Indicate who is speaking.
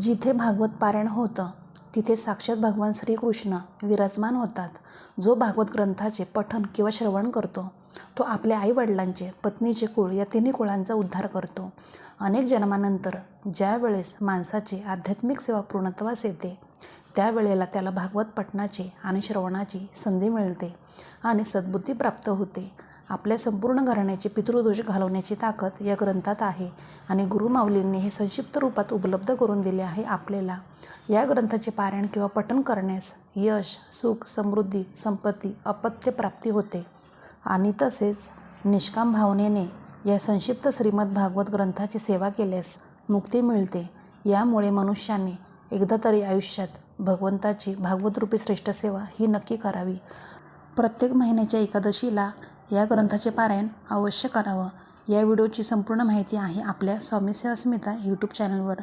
Speaker 1: जिथे भागवत पारायण होतं तिथे साक्षात भगवान श्रीकृष्ण विराजमान होतात. जो भागवत ग्रंथाचे पठण किंवा श्रवण करतो तो आपल्या आईवडिलांचे पत्नीचे कुळ या तिन्ही कुळांचा उद्धार करतो. अनेक जन्मानंतर ज्या वेळेस माणसाची आध्यात्मिक सेवा पूर्णत्वास येते त्यावेळेला त्याला भागवत पठणाची आणि श्रवणाची संधी मिळते आणि सद्बुद्धी प्राप्त होते. आपल्या संपूर्ण घराण्याचे पितृदोष घालवण्याची ताकद या ग्रंथात आहे आणि गुरुमाऊलींनी हे संक्षिप्त रूपात उपलब्ध करून दिले आहे आपल्याला. या ग्रंथाचे पारायण किंवा पठण करण्यास यश सुख समृद्धी संपत्ती अपत्य प्राप्ती होते. आणि तसेच निष्काम भावनेने या संक्षिप्त श्रीमद भागवत ग्रंथाची सेवा केल्यास मुक्ती मिळते. यामुळे मनुष्याने एकदा तरी आयुष्यात भगवंताची भागवतरूपी श्रेष्ठ सेवा ही नक्की करावी. प्रत्येक महिन्याच्या एकादशीला या ग्रंथाचे पारायण अवश्य करावं. या व्हिडिओची संपूर्ण माहिती आहे आपल्या स्वामी सेवा यूट्यूब चॅनलवर